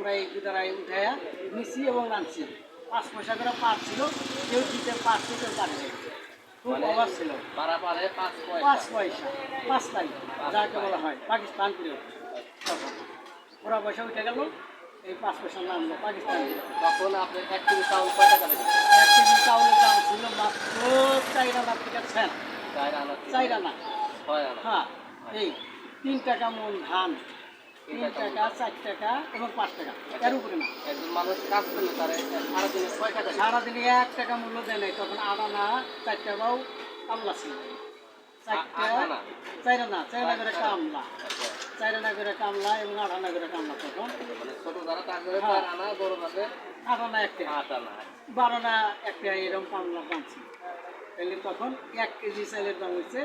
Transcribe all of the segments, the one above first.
আমরা এই গুদারায় উঠাইয়া নিছি এবং নামছি। পাঁচ পয়সা করে পার ছিল কেউ দিতে পারছে কেউ পারে খুব মানে অভাব ছিল। পারা পারে পাঁচ পাঁচ পয়সা পয়সা পাঁচ তারিখ যাকে বলা হয় পাকিস্তান করে তখন ওরা পয়সা উঠে গেল এই পাঁচ পয়সা নামলো পাকিস্তান তখন এক কেজি চাউল কয় টাকা এক কেজি চাউলের দাম ছিল মাত্র চার আনা থেকে ছ্যান চার আনা চার আনা। হ্যাঁ এই তিন টাকা মন ধান। তিন টাকা চার টাকা এবং পাঁচ টাকা। এর উপরে না। একজন মানুষ কাজ করলে তার সারাদিনে ছয় টাকা সারাদিনে এক টাকা মূল্য দেয় নাই তখন আনা চার টাকাও কামলা ছিল। আনা চার আনা করে কামলা। চার করে কামলা এবং আট আনা করে কামলা তখন। মানে ছোট যারা কাজ করে। চার আনা বড় যাতে আট আনা এক টাকা আট আনা বারো আনা এক এরকম কামলা পাচ্ছি তাহলে তখন এক কেজি চালের দাম হচ্ছে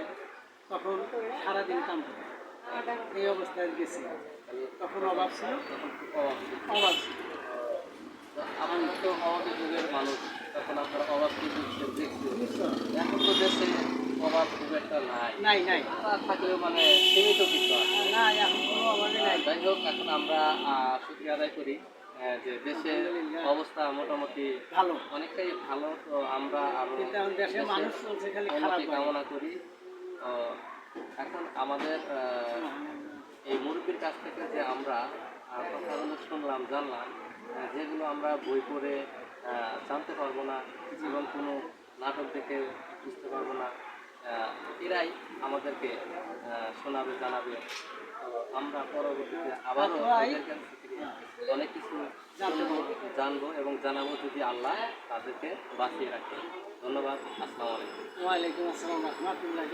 তখন সারাদিন কাম করে এই অবস্থায় গেছি। তখন অভাব ছিল অভাব। অভাব তো আপনি যুগের মানুষ তখন আপনারা অভাব কি বুঝছেন এখন তো দেশে অভাব খুব একটা নাই। নাই নাই। থাকলেও মানে সীমিত কিছু না এখন কোনো অভাবই নাই। যাই হোক এখন আমরা শুকরিয়া আদায় করি যে দেশের অবস্থা মোটামুটি ভালো। অনেকটাই ভালো। তো আমরা আরও দেশের মানুষ কামনা করি। এখন আমাদের এই মুরব্বীর কাছ থেকে যে আমরা কথাগুলো শুনলাম, জানলাম যেগুলো আমরা বই পড়ে জানতে পারব না, এবং কোনো নাটক দেখে বুঝতে পারব না এরাই আমাদেরকে শোনাবে, জানাবে। আমরা পরবর্তীতে আবারও আচ্ছা, অনেক কিছু জানব এবং জানাব যদি আল্লাহ তাদেরকে বাঁচিয়ে রাখে। ধন্যবাদ আসসালামু আলাইকুম। ওয়ালাইকুম আসসালাম রহমতুল্লাহ